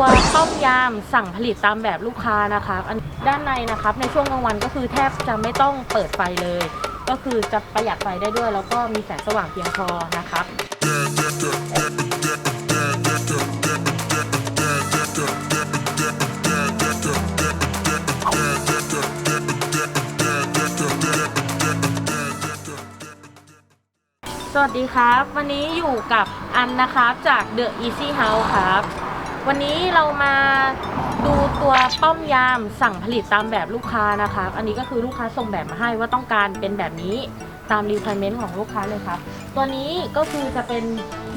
ตัวต้มยำสั่งผลิตตามแบบลูกค้านะครับอันด้านในนะครับ ในช่วงกลางวันก็คือแทบจะไม่ต้องเปิดไฟเลย ก็คือจะประหยัดไฟได้ด้วย แล้วก็มีแสงสว่างเพียงพอนะครับ สวัสดีครับ วันนี้อยู่กับอันนะครับจาก The Easy House ครับ วันนี้เรามาดูตัวป้อมยามสั่งผลิตตามแบบลูกค้านะครับอันนี้ก็คือลูกค้าส่งแบบมาให้ว่าต้องการเป็นแบบนี้ตาม requirement ของลูกค้าเลยครับตัวนี้ก็คือจะเป็น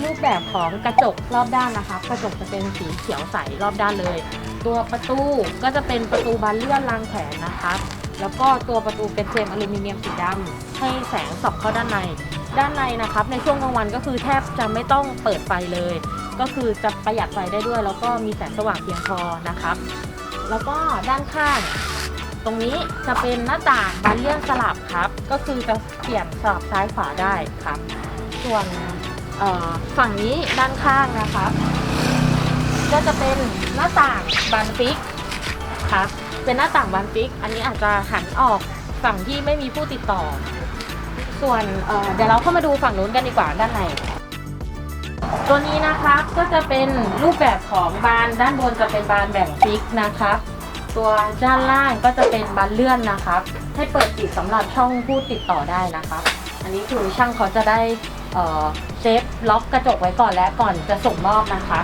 รูปแบบของกระจกรอบด้านนะครับกระจกจะเป็นสีเขียวใสรอบด้านเลย ตัวประตูก็จะเป็นประตูบานเลื่อนรางแขวนนะครับแล้วก็ตัวประตูเป็นเฟรมอลูมิเนียมสีดำให้แสงส่องเข้าด้านใน ด้านในนะครับในช่วงกลางวันก็คือแทบจะไม่ต้องเปิดไฟเลย ก็คือจะประหยัดไฟได้ด้วย แล้วก็มีแสงสว่างเพียงพอนะครับ แล้วก็ด้านข้างตรงนี้จะเป็นหน้าต่างบานเลื่อนสลับครับ ก็คือจะเปลี่ยนสลับซ้ายขวาได้ครับ ส่วนฝั่งนี้ด้านข้างนะครับ ก็จะเป็นหน้าต่างบานฟิกครับเป็นหน้าต่างบานฟิก อันนี้อาจจะหันออกฝั่งที่ไม่มีผู้ติดต่อ ส่วนเเดี๋ยวเราเข้ามาดูฝั่งนู้นกันดีกว่าด้านใน ตัวนี้นะครับก็จะเป็นรูปแบบของบานด้านบนจะเป็นบานแบ่งฟิกนะครับ ตัวด้านล่างก็จะเป็นบานเลื่อนนะครับ ให้เปิดปิดสำหรับช่องผู้ติดต่อได้นะครับ อันนี้คือช่างเขาจะได้เซฟล็อกกระจกไว้ก่อนและก่อนจะส่งมอบนะคะ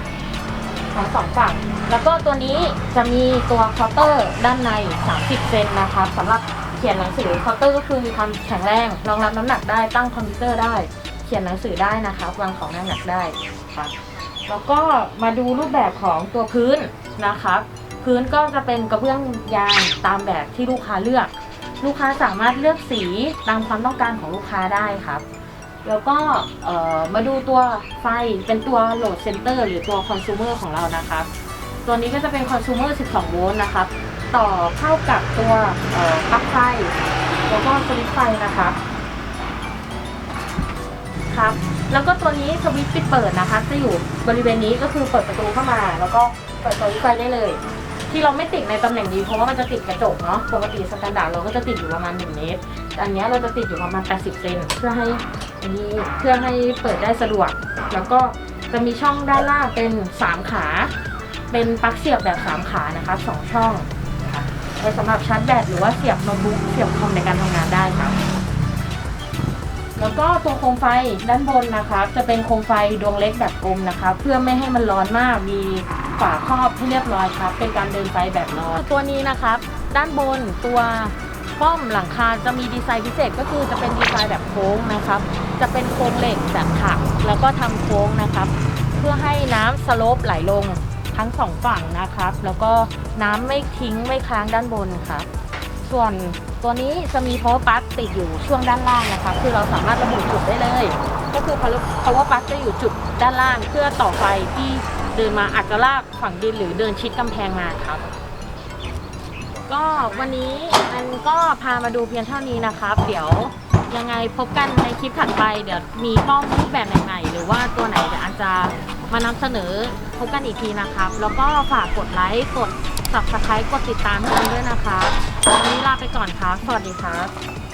ทั้งสองฝั่ง แล้วก็ตัวนี้จะมีตัวเคาน์เตอร์ด้านใน 30 เซนนะครับสำหรับเขียนหนังสือเคาน์เตอร์ก็คือมีความแข็งแรง รองรับน้ำหนักได้ตั้งคอมพิวเตอร์ได้ เขียนหนังสือได้นะครับวางของหนักๆได้ครับแล้วก็มาดูรูปแบบของตัวพื้นนะครับพื้นก็จะเป็นกระเบื้องยางตามแบบที่ลูกค้าเลือก ลูกค้าสามารถเลือกสีตามความต้องการของลูกค้าได้ครับ แล้วก็มาดูตัวไฟเป็นตัวโหลดเซนเตอร์หรือตัวคอน sumer ของเรานะครับ ตัวนี้ก็จะเป็นคอน sumer 12 โวลต์นะครับ ต่อเข้ากับตัวปลั๊กไฟ แล้วก็สวิตช์ไฟนะครับ ครับ แล้วก็ตัวนี้สวิตช์ปิดเปิดนะคะ จะอยู่บริเวณนี้ก็คือเปิดประตูเข้ามา แล้วก็เปิดสวิตช์ไฟได้เลย ที่เราไม่ติดในตำแหน่งนี้เพราะว่ามันจะติดกระจกเนาะ ปกติสแตนดาร์ดเราก็จะติดอยู่ประมาณ1เมตรแต่อันนี้เราจะติดอยู่ประมาณ 80 เซนเพื่อให้อันนี้เพื่อให้เปิดได้สะดวก แล้วก็จะมีช่องด้านล่างเป็น 3 ขา เป็นปลั๊กเสียบแบบ 3 ขานะคะสองช่องไว้สำหรับชาร์จแบตหรือว่าเสียบโน้ตบุ๊กเสียบคอมในการทำงานได้ค่ะ แล้วก็ตัวโคมไฟด้านบนนะคะ จะเป็นโคมไฟดวงเล็กแบบกลมนะคะ เพื่อไม่ให้มันร้อนมากมีฝาครอบให้เรียบร้อยครับ เป็นการเดินไฟแบบร้อนตัวนี้นะครับ ด้านบนตัวป้อมหลังคาจะมีดีไซน์พิเศษก็คือจะเป็นดีไซน์แบบโค้งนะครับ จะเป็นโครงเหล็กแบบถักแล้วก็ทำโค้งนะครับ เพื่อให้น้ำสโลปไหลลงทั้งสองฝั่งนะครับ แล้วก็น้ำไม่ทิ้งไม่ค้างด้านบนครับ ส่วนตัวนี้จะมี power plug ติดอยู่ช่วงด้านล่างนะคะ คือเราสามารถระบุจุดได้เลย ก็คือ power plug จะอยู่จุดด้านล่าง เพื่อต่อไฟที่เดินมาอาจจะลากฝั่งดินหรือเดินชิดกำแพงมาครับ ก็วันนี้อันก็พามาดูเพียงเท่านี้นะครับ เดี๋ยวยังไงพบกันในคลิปถัดไป เดี๋ยวมีกล้องรูปแบบใหม่ๆ หรือว่าตัวไหนเดี๋ยวอันจะ มานำเสนอพบกันอีกทีนะครับ แล้วก็ฝากกดไลค์กด subscribe กดติดตามให้กันด้วยนะคะวันนี้ลาไปก่อนครับสวัสดีครับ